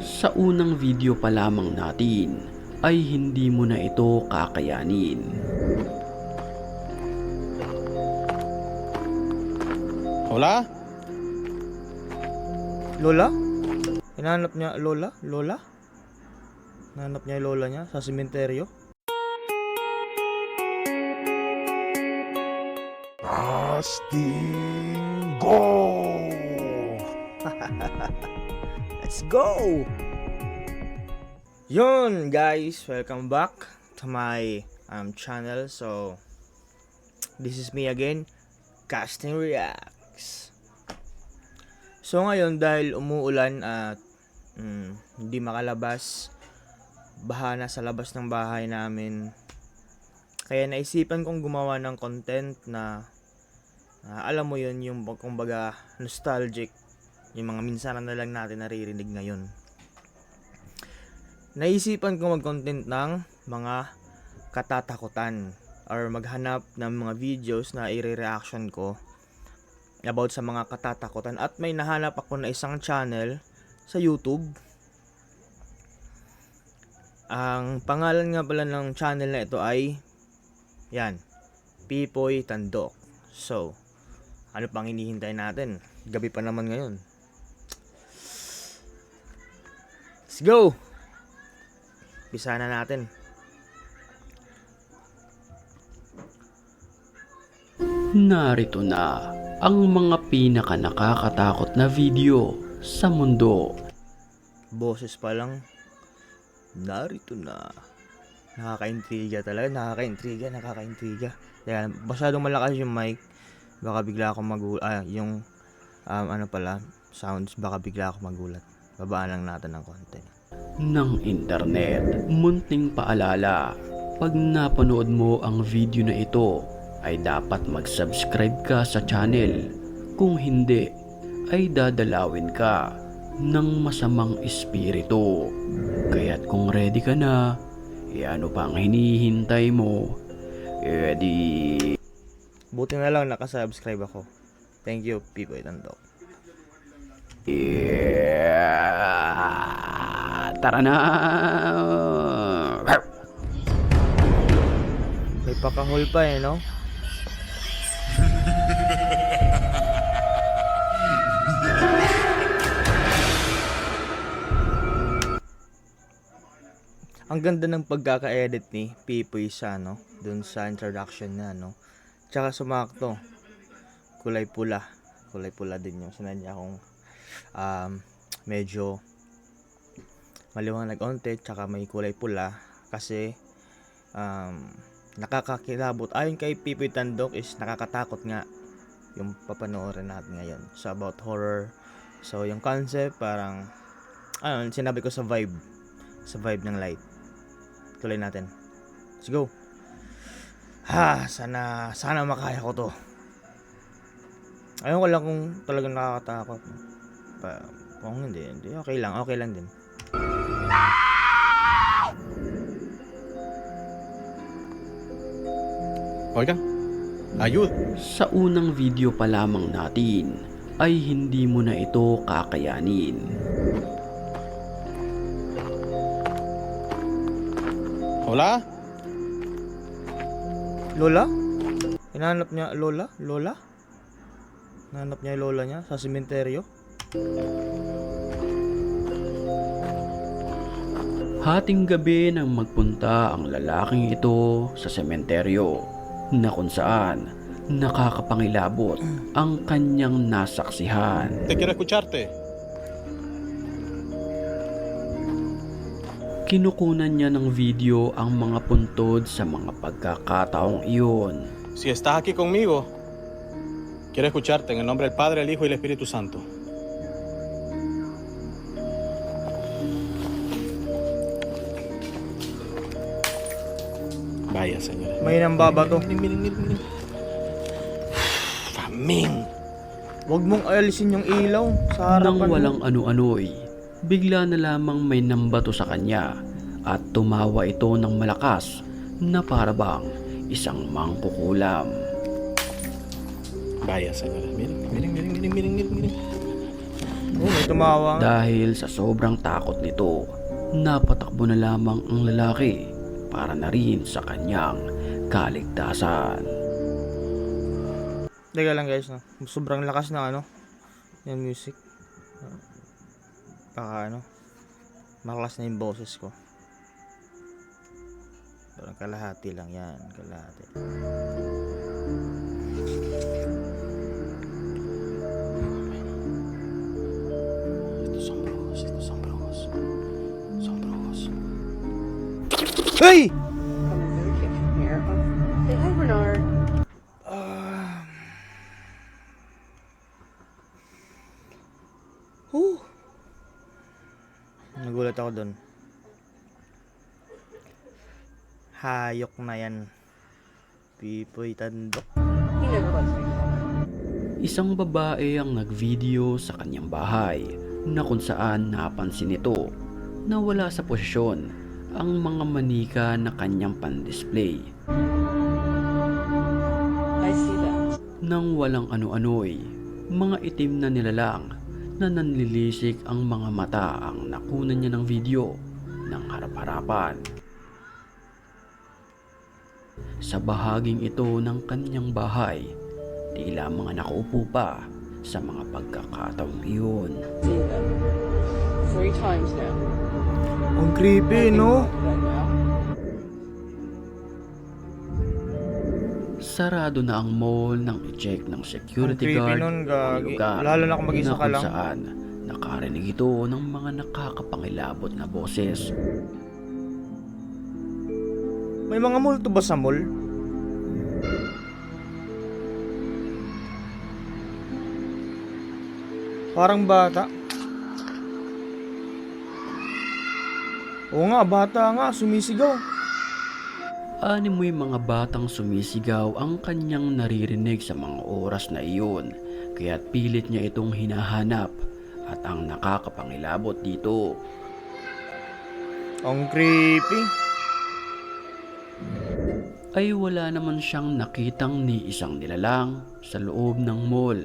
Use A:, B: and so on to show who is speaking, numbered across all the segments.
A: Sa unang video pa lamang natin ay hindi mo na ito kakayanin.
B: Hola?
C: Lola? Hinahanap niya Lola? Lola? Hinahanap niya Lola niya sa sementeryo?
B: Casting Go!
C: Let's go! Yun guys, welcome back to my um, channel. So, this is me again, Casting Reacts. So ngayon dahil umuulan at mm, hindi makalabas, baha na sa labas ng bahay namin. Kaya naisipan kong gumawa ng content na ah, alam mo yun, yung kumbaga nostalgic yung mga minsanan na lang natin naririnig ngayon. Naisipan ko mag-content ng mga katatakutan or maghanap ng mga videos na i-reaction ko about sa mga katatakutan at may nahanap ako na isang channel sa YouTube. Ang pangalan nga pala ng channel na ito ay yan, Pipoy Tandok. So, ano pang hinihintay natin? Gabi pa naman ngayon. Let's go! Bisa na natin.
A: Narito na ang mga pinaka nakakatakot na video sa mundo.
C: Boses pa lang. Narito na. Nakaka-intriga talaga. Nakaka-intriga. Nakaka-intriga. Kaya masyadong malakas yung mic. Baka bigla ako magulat. Ah, yung um, ano pala, sounds. Baka bigla ako magulat. Babaan lang natin ng konti.
A: ng internet. Munting paalala, pag napanood mo ang video na ito, ay dapat mag-subscribe ka sa channel. Kung hindi, ay dadalawin ka ng masamang espiritu. Kaya't kung ready ka na, e ano pa ang hinihintay mo? E di...
C: Buti na lang nakasubscribe ako. Thank you, Pipoy Tandok.
A: Yeah. Tara na!
C: May pakahol pa eh, no? Ang ganda ng pagkaka-edit ni Pipoy sa, no? Dun sa introduction niya, no? Tsaka sumakto. Kulay pula. Kulay pula din yung sinadya kong um, medyo maliwanag onte tsaka may kulay pula kasi um, nakakakilabot. Ayon kay Pipoy Tandok is nakakatakot nga yung papanoorin natin ngayon. So about horror. So yung concept parang ano, sinabi ko sa vibe. Sa vibe ng light. Tuloy natin. Let's go. Ha, sana sana makaya ko to. Ayun ko lang kung talagang nakakatakot. Pa, kung hindi, hindi. Okay lang, okay lang din.
B: Oiga, ayud.
A: Sa unang video pa lamang natin ay hindi mo na ito kakayanin.
B: Hola?
C: Lola? Hinahanap niya Lola? Lola? Hinahanap niya Lola niya sa sementeryo?
A: Hating gabi nang magpunta ang lalaking ito sa sementeryo na kung saan nakakapangilabot ang kanyang nasaksihan.
B: Te quiero escucharte.
A: Kinukunan niya ng video ang mga puntod sa mga pagkakataong iyon.
B: Si estás aquí conmigo, quiero escucharte en el nombre del Padre, el Hijo y el Espíritu Santo. Vaya, señora.
C: May nang baba to.
B: Miren, miren, miren, miren. Famín.
C: Huwag mong alisin yung ilaw sa harapan
A: Nang
C: mo.
A: walang ano-ano'y, bigla na lamang may nambato sa kanya at tumawa ito ng malakas na parabang isang mangkukulam.
B: Vaya, señora. Miren, miren, miren, miren, miren, miren. miren.
C: Oh, may tumawa.
A: Dahil sa sobrang takot nito, napatakbo na lamang ang lalaki para na rin sa kanyang kaligtasan.
C: Teka lang guys, no? sobrang lakas ng ano, yung music. Baka ano, malakas na yung boses ko. Parang kalahati lang yan, kalahati. Hey!
D: Say hi, Bernard.
C: Huh. Nagulat ako doon. Hayok na yan. Pipoy tandok.
A: Isang babae ang nagvideo sa kanyang bahay na kung saan napansin nito na wala sa posisyon ang mga manika na kanyang pandisplay
D: I see that.
A: nang walang ano-ano'y mga itim na nilalang na nanlilisik ang mga mata ang nakunan niya ng video ng harap-harapan. Sa bahaging ito ng kanyang bahay, tila mga nakaupo pa sa mga pagkakataong iyon.
D: Them. Three times now.
C: Ang creepy, no?
A: Sarado na ang mall nang i-check ng
C: Ang
A: security
C: creepy
A: guard
C: nun,
A: ang lugar
C: Lalo na kung mag-isa ka lang.
A: saan nakarinig ito ng mga nakakapangilabot na boses
C: May mga multo ba sa mall? Parang bata. Oo nga, bata nga, sumisigaw.
A: Ani mo'y mga batang sumisigaw ang kanyang naririnig sa mga oras na iyon, kaya't pilit niya itong hinahanap at ang nakakapangilabot dito.
C: Ang creepy.
A: ay wala naman siyang nakitang ni isang nilalang sa loob ng mall,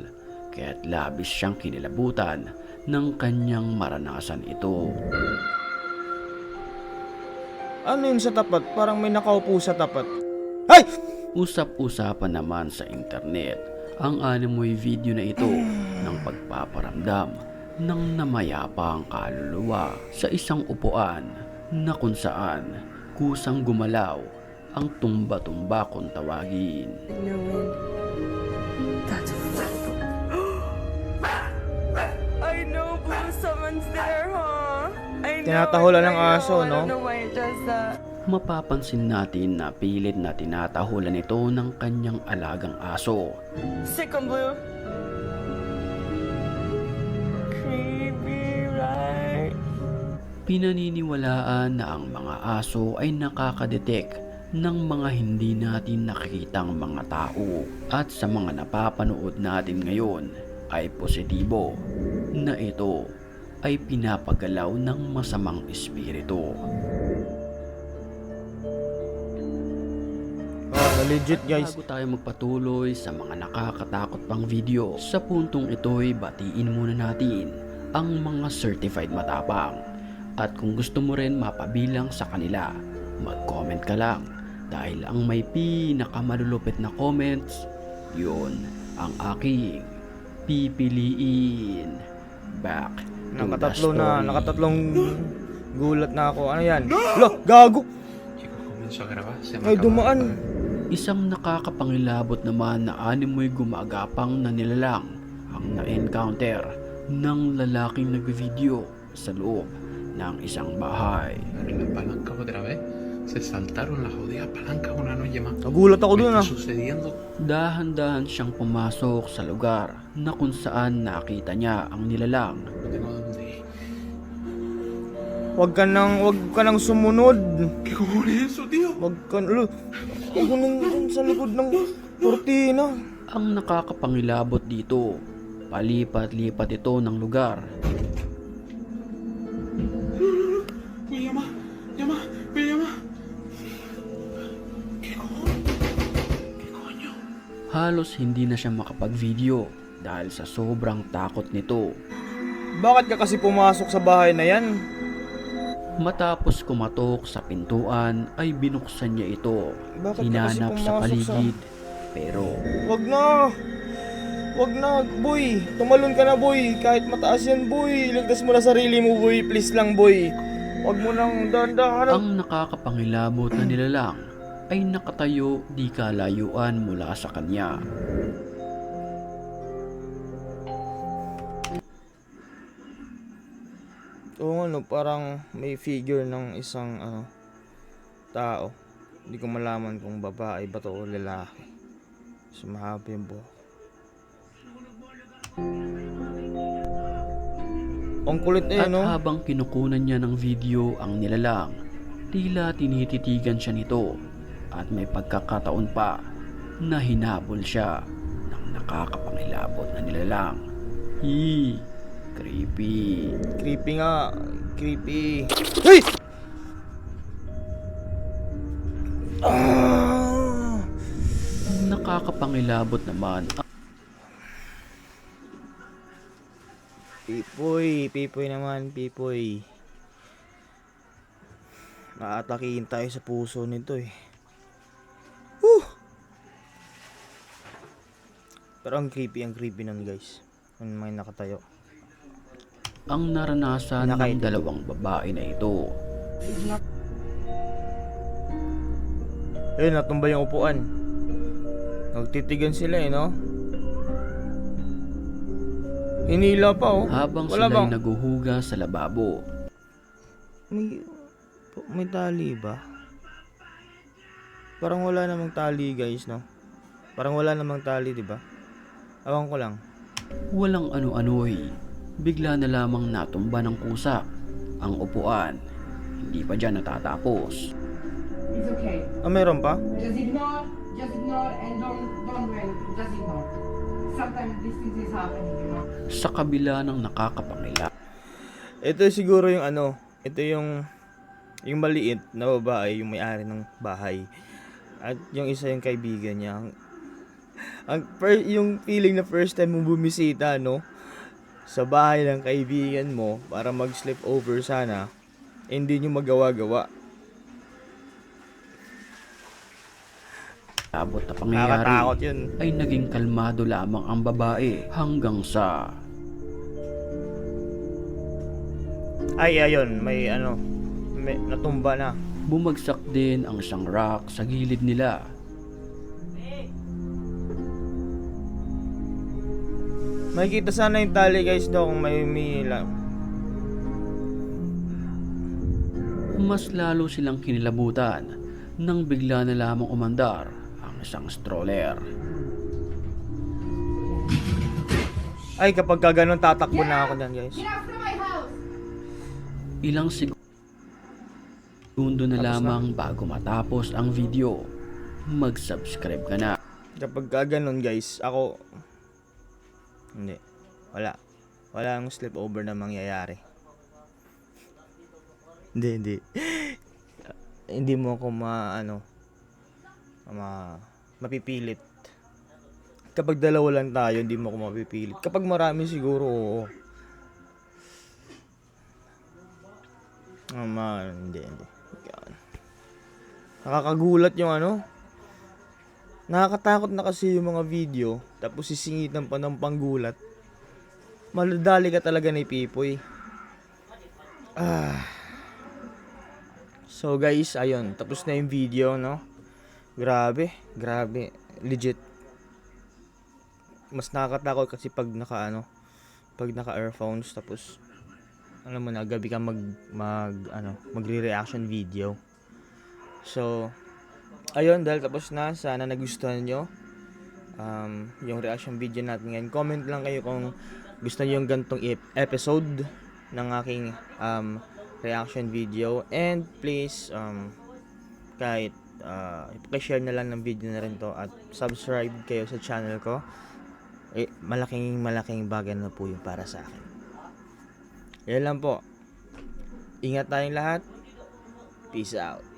A: kaya't labis siyang kinilabutan ng kanyang maranasan ito.
C: Ano yun sa tapat? Parang may nakaupo sa tapat. Ay!
A: Usap-usapan naman sa internet ang animoy video na ito ng pagpaparamdam ng namayapang kaluluwa sa isang upuan na kung saan kusang gumalaw ang tumba-tumba kung tawagin.
D: No
C: Tinatahulan ng aso, no?
D: that.
A: Mapapansin natin na pilit na tinatahulan ito ng kanyang alagang aso.
D: Sick 'em, Blue. Creepy, right?
A: Pinaniniwalaan na ang mga aso ay nakakadetect ng mga hindi natin nakikitang mga tao at sa mga napapanood natin ngayon ay positibo na ito ay pinapagalaw ng masamang espiritu.
C: Oh, legit guys.
A: Bago tayo magpatuloy sa mga nakakatakot pang video, sa puntong ito'y batiin muna natin ang mga certified matapang. At kung gusto mo rin mapabilang sa kanila, mag-comment ka lang dahil ang may pinakamalulupit na comments, yun ang aking pipiliin. Back
C: Nakatatlo na,
A: story.
C: nakatatlong gulat na ako. Ano yan? Lo, gago! Ay, dumaan.
A: Isang nakakapangilabot naman na animoy gumagapang na nilalang ang na-encounter ng lalaking nagvideo sa loob ng isang bahay.
E: La palanca otra vez. Se saltaron las jodidas palancas una noche más.
C: Nagulat ako
E: ¿Qué
C: dun
E: está
C: ah.
E: sucediendo?
A: Dahan-dahan siyang pumasok sa lugar na kung saan nakita niya ang nilalang.
C: Huwag ka nang, huwag ka nang sumunod.
E: ¿Qué cojones es eso, tío?
C: Huwag ka, lo, huwag ka nang dun sa likod ng kortina.
A: Ang nakakapangilabot dito, palipat-lipat ito ng lugar.
E: Voy a llamar, llama, voy a llamar. ¿Qué cojones? ¿Qué coño?
A: Halos hindi na siya makapag-video dahil sa sobrang takot nito.
C: Bakit ka kasi pumasok sa bahay na yan?
A: Matapos kumatok sa pintuan ay binuksan niya ito.
C: Bakit ka kasi
A: Hinanap sa
C: pumasok sa-
A: paligid. Pero
C: Wag na! Wag na, boy! Tumalon ka na, boy! Kahit mataas yan, boy! Iligtas mo na sarili mo, boy! Please lang, boy! Wag mo nang dahan-dahan.
A: ang nakakapangilabot na nilalang ay nakatayo di kalayuan mula sa kanya.
C: Oo, ano, parang may figure ng isang, ano, tao. Hindi ko malaman kung babae ba to o lalaki. Sumahaba yung buhok. Ang kulit eh,
A: At
C: no?
A: habang kinukunan niya ng video ang nilalang, tila tinititigan siya nito at may pagkakataon pa na hinabol siya ng nakakapangilabot na nilalang. Hi! Creepy!
C: Creepy nga. Creepy. Hey! Ah!
A: Nakakapangilabot naman
C: Pipoy, pipoy naman, pipoy. Naatakihin tayo sa puso nito eh. Whew! Pero ang creepy, ang creepy nun guys. Ang may nakatayo.
A: Ang naranasan ng dalawang babae na ito.
C: Eh, natumba yung upuan. Nagtitigan sila eh, no? Hinila pa oh.
A: Habang
C: Wala
A: sila'y
C: bang-
A: naguhuga sa lababo,
C: May, may tali ba? Parang wala namang tali guys, no? Parang wala namang tali, di ba? Awan ko lang.
A: walang ano-ano'y bigla na lamang natumba ng kusa ang upuan. Hindi pa dyan natatapos.
F: It's okay.
C: Ah, meron pa?
F: Just ignore, just ignore and don't don't do anything. Just ignore. Sometimes these things is happening, you know.
A: Sa kabila ng nakakapangila,
C: Ito siguro yung ano, ito yung yung maliit na babae, yung may-ari ng bahay. At yung isa yung kaibigan niya. Ang, ang fir- yung feeling na first time mo bumisita, no? Sa bahay ng kaibigan mo para mag-sleep over sana, eh, hindi nyo magawa-gawa.
A: abot na pangyayari
C: Nakakatakot yun.
A: ay naging kalmado lamang ang babae hanggang sa
C: Ay, ayun, may ano, may natumba na.
A: bumagsak din ang isang rock sa gilid nila.
C: Makikita sana yung tali guys do kung may umihila.
A: Mas lalo silang kinilabutan nang bigla na lamang umandar ang isang stroller.
C: Ay, kapag ka ganun, tatakbo na ako dyan guys.
A: Ilang segundo na
C: Tapos na.
A: lamang bago matapos ang video. Mag-subscribe ka na.
C: Kapag ka ganun guys, ako... Hindi. Wala. Wala ang sleepover na mangyayari. hindi, hindi. hindi mo ako ma, ano, ma, mapipilit. Kapag dalawa lang tayo, hindi mo ako mapipilit. Kapag marami siguro, oo. Ah, ma, hindi, hindi. Nakakagulat yung ano, Nakakatakot na kasi yung mga video, tapos sisingitan pa ng panggulat. Maladali ka talaga ni Pipoy. Ah. So guys, ayun, tapos na yung video, no? Grabe, grabe, legit. Mas nakakatakot kasi pag naka ano, pag naka earphones tapos alam mo na gabi ka mag mag ano, magre-reaction video. So, ayun dahil tapos na sana nagustuhan nyo um, yung reaction video natin ngayon. Comment lang kayo kung gusto nyo yung gantong ep- episode ng aking um, reaction video. And please um, kahit uh, share na lang ng video na rin to at subscribe kayo sa channel ko. Eh, malaking malaking bagay na po yung para sa akin. Yan lang po. Ingat tayong lahat. Peace out